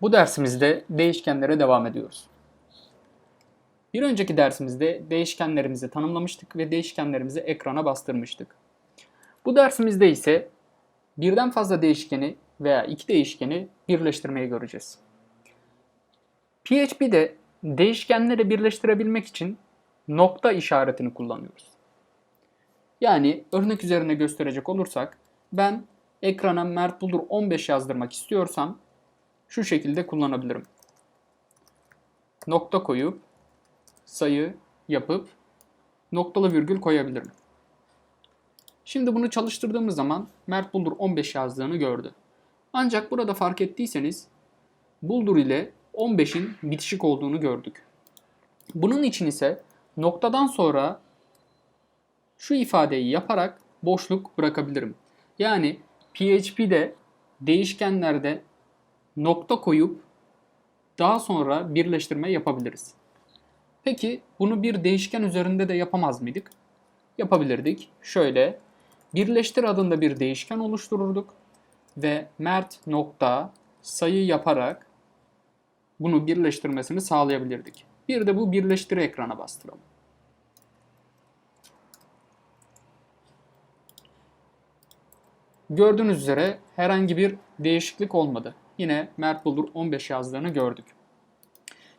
Bu dersimizde değişkenlere devam ediyoruz. Bir önceki dersimizde değişkenlerimizi tanımlamıştık ve değişkenlerimizi ekrana bastırmıştık. Bu dersimizde ise birden fazla değişkeni veya iki değişkeni birleştirmeyi göreceğiz. PHP'de değişkenleri birleştirebilmek için nokta işaretini kullanıyoruz. Yani örnek üzerine gösterecek olursak ben ekrana Mert Buldur 15 yazdırmak istiyorsam şu şekilde kullanabilirim. Nokta koyup sayı yapıp noktalı virgül koyabilirim. Şimdi bunu çalıştırdığımız zaman Mert Buldur 15 yazdığını gördü. Ancak burada fark ettiyseniz Buldur ile 15'in bitişik olduğunu gördük. Bunun için ise noktadan sonra şu ifadeyi yaparak boşluk bırakabilirim. Yani PHP'de değişkenlerde nokta koyup daha sonra birleştirme yapabiliriz. Peki bunu bir değişken üzerinde de yapamaz mıydık? Yapabilirdik. Şöyle birleştir adında bir değişken oluştururduk ve mert nokta sayı yaparak bunu birleştirmesini sağlayabilirdik. Bir de bu birleştir ekrana bastıralım. Gördüğünüz üzere herhangi bir değişiklik olmadı. Yine Mert Buldur 15 yazdığını gördük.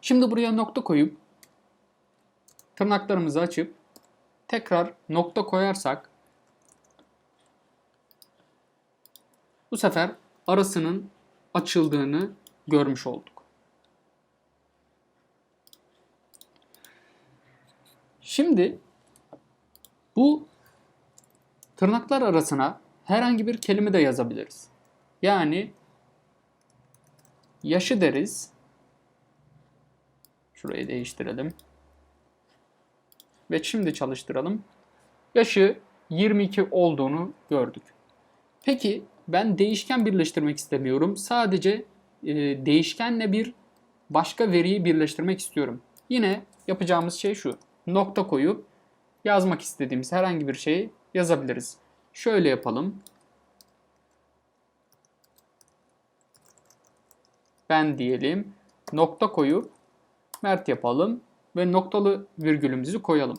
Şimdi buraya nokta koyup tırnaklarımızı açıp tekrar nokta koyarsak bu sefer arasının açıldığını görmüş olduk. Şimdi bu tırnaklar arasına herhangi bir kelime de yazabiliriz. Yani yaşı deriz. Şurayı değiştirelim. Ve şimdi çalıştıralım. Yaşı 22 olduğunu gördük. Peki ben değişken birleştirmek istemiyorum. Sadece e, değişkenle bir başka veriyi birleştirmek istiyorum. Yine yapacağımız şey şu. Nokta koyup yazmak istediğimiz herhangi bir şeyi yazabiliriz. Şöyle yapalım. Ben diyelim. Nokta koyup Mert yapalım ve noktalı virgülümüzü koyalım.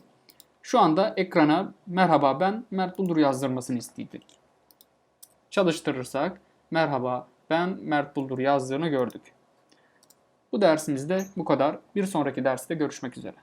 Şu anda ekrana merhaba ben Mert Buldur yazdırmasını istedik. Çalıştırırsak merhaba ben Mert Buldur yazdığını gördük. Bu dersimizde bu kadar. Bir sonraki derste görüşmek üzere.